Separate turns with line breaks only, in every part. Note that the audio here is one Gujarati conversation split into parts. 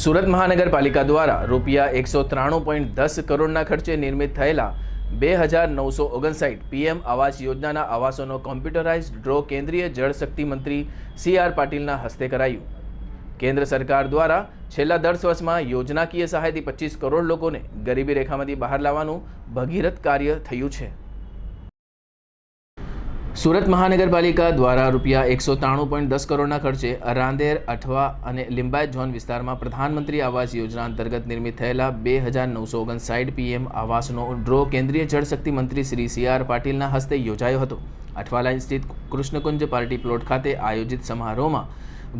સુરત મહાનગરપાલિકા દ્વારા રૂપિયા એકસો ત્રાણું પોઈન્ટ દસ કરોડના ખર્ચે નિર્મિત થયેલા બે હજાર નવસો ઓગણસાઠ પીએમ આવાસ યોજનાના આવાસોનો કોમ્પ્યુટરાઇઝ ડ્રો કેન્દ્રીય જળશક્તિ મંત્રી સી આર પાટીલના હસ્તે કરાયું. કેન્દ્ર સરકાર દ્વારા છેલ્લા દસ વર્ષમાં યોજનાકીય સહાયથી પચીસ કરોડ લોકોને ગરીબી રેખામાંથી બહાર લાવવાનું ભગીરથ કાર્ય થયું છે. સુરત મહાનગરપાલિકા દ્વારા રૂપિયા એકસો ત્રાણું પોઈન્ટ દસ કરોડના ખર્ચે રાંદેર, અઠવા અને લિંબાયત ઝોન વિસ્તારમાં પ્રધાનમંત્રી આવાસ યોજના અંતર્ગત નિર્મિત થયેલા બે હજાર નવસો ઓગણસાઠ પીએમ આવાસનો ડ્રો કેન્દ્રીય જળશક્તિ મંત્રી શ્રી સી આર પાટીલના હસ્તે યોજાયો હતો. અઠવા લાઇન સ્થિત કૃષ્ણકુંજ પાર્ટી પ્લોટ ખાતે આયોજિત સમારોહમાં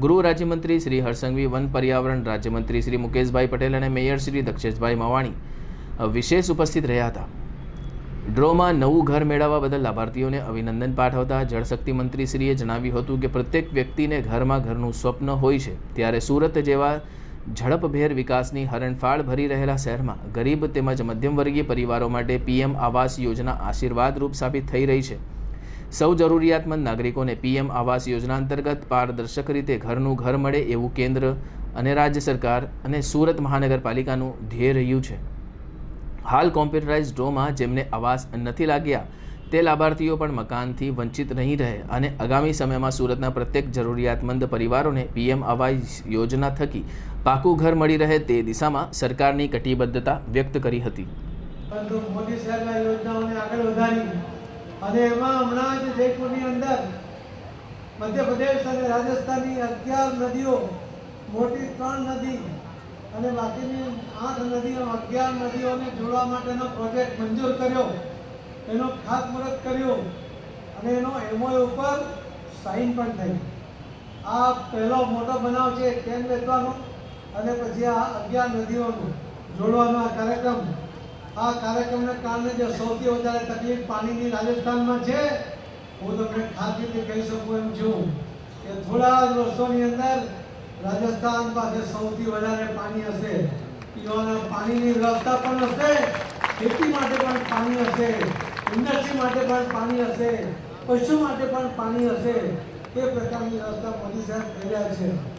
ગૃહ રાજ્યમંત્રી શ્રી હરસંઘવી, વન પર્યાવરણ રાજ્યમંત્રી શ્રી મુકેશભાઈ પટેલ અને મેયર શ્રી દક્ષેશભાઈ મવાણી વિશેષ ઉપસ્થિત રહ્યા હતા. ડ્રોમાં નવું ઘર મેળવવા બદલ લાભાર્થીઓને અભિનંદન પાઠવતા જળશક્તિ મંત્રીશ્રીએ જણાવ્યું હતું કે પ્રત્યેક વ્યક્તિને ઘરમાં ઘરનું સ્વપ્ન હોય છે. ત્યારે સુરત જેવા ઝડપભેર વિકાસની હરણફાળ ભરી રહેલા શહેરમાં ગરીબ તેમજ મધ્યમવર્ગીય પરિવારો માટે પીએમ આવાસ યોજના આશીર્વાદરૂપ સાબિત થઈ રહી છે. સૌ જરૂરિયાતમંદ નાગરિકોને પીએમ આવાસ યોજના અંતર્ગત પારદર્શક રીતે ઘરનું ઘર મળે એવું કેન્દ્ર અને રાજ્ય સરકાર અને સુરત મહાનગરપાલિકાનું ધ્યેય રહ્યું છે. હાલ કોમ્પ્યુટરાઇઝ ડ્રોમાં જેમને આવાસ નથી લાગ્યા, તે લાભાર્થીઓ પણ મકાનથી વંચિત નહીં રહે અને આગામી સમયમાં સુરતના પ્રત્યેક જરૂરિયાતમંદ પરિવારોને પીએમ આવાસ યોજના થકી પાકું ઘર મળી રહે તે દિશામાં સરકારની કટિબદ્ધતા વ્યક્ત કરી હતી.
અને એમાં હમણાં જ જયપુરની અંદર મધ્યપ્રદેશ અને રાજસ્થાનની અગિયાર નદીઓ, મોટી ત્રણ નદી અને બાકીની આઠ નદીઓ, અગિયાર નદીઓને જોડવા માટેનો પ્રોજેક્ટ મંજૂર કર્યો. એનો ખાતમુહૂર્ત કર્યું અને એનો એમઓએ ઉપર સાઇન પણ થઈ આ પહેલો મોટો બનાવ છે કેન વેચવાનો અને પછી આ અગિયાર નદીઓનું જોડવાનો આ કાર્યક્રમ. આ કાર્યક્રમને કારણે જે સૌથી વધારે તકલીફ પાણીની રાજસ્થાનમાં છે, હું તમને ખાતરીથી કહી શકું એમ છું કે થોડા વર્ષોની અંદર રાજસ્થાન પાસે સૌથી વધારે પાણી હશે. પીવાના પાણીની વ્યવસ્થા પણ હશે, ખેતી માટે પણ પાણી હશે ઇન્ડસ્ટ્રી માટે પણ પાણી હશે, પશુ માટે પણ પાણી હશે. એ પ્રકારની વ્યવસ્થા મોદી સાહેબ કરી છે.